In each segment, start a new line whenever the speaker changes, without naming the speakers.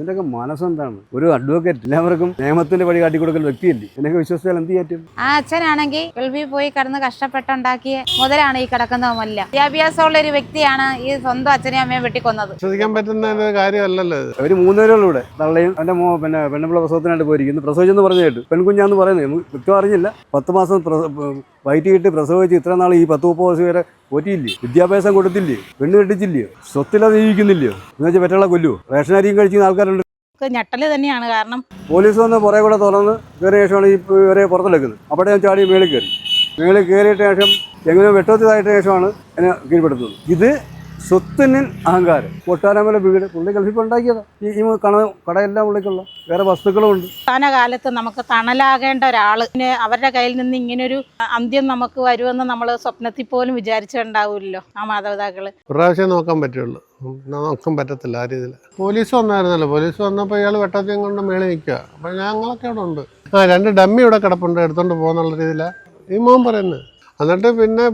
ഇതിന്റെയൊക്കെ മനസ്സെന്താണ്? ഒരു അഡ്വക്കേറ്റ് എല്ലാവർക്കും നിയമത്തിന്റെ വഴി കാട്ടിക്കൊടുക്കൽ വ്യക്തിയല്ലേ? ഇതിനൊക്കെ വിശ്വസിച്ചാൽ എന്ത് പറ്റും
ആ അച്ഛനാണെങ്കിൽ ഗൾഫിൽ പോയി കടന്ന് കഷ്ടപ്പെട്ടുണ്ടാക്കിയ മുതലാണ് ഈ കിടക്കുന്ന മുല്ല. വിദ്യാഭ്യാസമുള്ള ഒരു വ്യക്തിയാണ് ഈ സ്വന്തം അച്ഛനെയും അമ്മയും വെട്ടിക്കൊന്നത്.
വിശ്വസിക്കാൻ പറ്റുന്ന ഒരു കാര്യമല്ലല്ലോ ഇത്.
അവർ മൂന്നുപേരുള്ളൂടെ തള്ളയും എന്റെ മോ പിന്നെ പെണ്ണുപിള്ള പ്രസവത്തിനായിട്ട് പോയിരിക്കുന്നു. പ്രസവിച്ചെന്ന് പറഞ്ഞു കേട്ടു. പെൺകുഞ്ഞാന്ന് പറയുന്നത് നമുക്ക് വ്യക്തം അറിഞ്ഞില്ല. പത്ത് മാസം പ്രസ- വയറ്റിയിട്ട് പ്രസവിച്ച് ഇത്ര നാൾ ഈ പത്ത് മുപ്പത് വയസ്സ് വരെ പോറ്റിയില്ലേ? വിദ്യാഭ്യാസം കൊടുത്തില്ലേ? പെണ്ണ് കെട്ടിച്ചില്ലയോ സ്വത്തില്ലാതെ ജീവിക്കുന്നില്ലയോ? എന്ന് വെച്ചാൽ പെറ്റുള്ള കൊല്ലു റേഷൻ അരിയും കഴിക്കുന്ന ആൾക്കാരുണ്ട്.
ഞെട്ടൽ തന്നെയാണ് കാരണം
പോലീസ് വന്ന് പുറകെ കൂടെ തുറന്ന് കയറിയ ശേഷമാണ് ഈ ഇവരെ പുറത്തെടുക്കുന്നത് അവിടെ ഞാൻ ചാടി മേളിൽ കയറി. മേളിൽ കയറിയിട്ട് ശേഷം എങ്ങനെ വെട്ടത്തിലായിട്ട് ശേഷമാണ് എന്നെ കീഴ്പ്പെടുത്തുന്നത്. ഇത് സ്വത്തിന് അഹങ്കാരം. കൊട്ടാരമല വീട് പുള്ളി ഗൾഫിൽ ഉണ്ടാക്കിയതാ. ഈ ഈ കട കടയെല്ലാം പുള്ളിക്കുള്ള വേറെ വസ്തുക്കളും ഉണ്ട്.
അവസാന കാലത്ത് നമുക്ക് തണലാകേണ്ട ഒരാൾ പിന്നെ അവരുടെ കയ്യിൽ നിന്ന് ഇങ്ങനൊരു അന്ത്യം നമുക്ക് വരുമെന്ന് നമ്മൾ സ്വപ്നത്തിൽ പോലും വിചാരിച്ചിട്ടുണ്ടാവില്ലല്ലോ ആ
മാതാപിതാക്കൾ. പ്രാവശ്യം നോക്കാൻ പറ്റുള്ളൂ. നോക്കാൻ പറ്റത്തില്ല ആ രീതിയിൽ പോലീസ് വന്നായിരുന്നല്ലോ. പോലീസ് വന്നപ്പോൾ ഇയാൾ വെട്ടത്തെയും കൊണ്ട് മേളിൽ നിൽക്കുക അപ്പോൾ ഞങ്ങളൊക്കെ അവിടെ ഉണ്ട്. ആ രണ്ട് ഡമ്മി ഇവിടെ കിടപ്പുണ്ട് എടുത്തോണ്ട് പോകുന്നുള്ള രീതിയിലാണ് ഈ മോൻ പറയുന്നത് എന്നിട്ട് പിന്നെ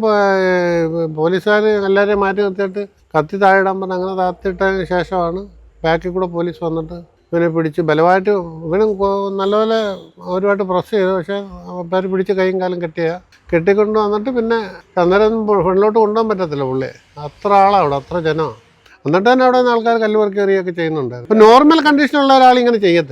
പോലീസുകാർ എല്ലാവരെയും മാറ്റി നിർത്തിയിട്ട് കത്തി താഴെയിടാൻ പറഞ്ഞ് അങ്ങനെ താത്തിട്ടതിന് ശേഷമാണ് ബാക്കിൽ കൂടെ പോലീസ് വന്നിട്ട് ഇവനെ പിടിച്ച് ബലമായിട്ട് ഇവന് നല്ലപോലെ ഒരുപാട് പ്രസ് ചെയ്തു. പക്ഷേ പേര് പിടിച്ച് കൈയും കാലും കെട്ടിയ കെട്ടിക്കൊണ്ട് വന്നിട്ട് പിന്നെ അന്നേരം ഫ്രണ്ടിലോട്ട് കൊണ്ടുപോകാൻ പറ്റത്തില്ല പുള്ളി. അത്ര ആളാണ് അവിടെ അത്ര ജനമാണ് എന്നിട്ട് തന്നെ അവിടെ നിന്ന് ആൾക്കാർ കല്ലുപറക്കി എറിയൊക്കെ ചെയ്യുന്നുണ്ട് ഇപ്പം നോർമൽ കണ്ടീഷനുള്ള ഒരാൾ ഇങ്ങനെ ചെയ്യത്തില്ല.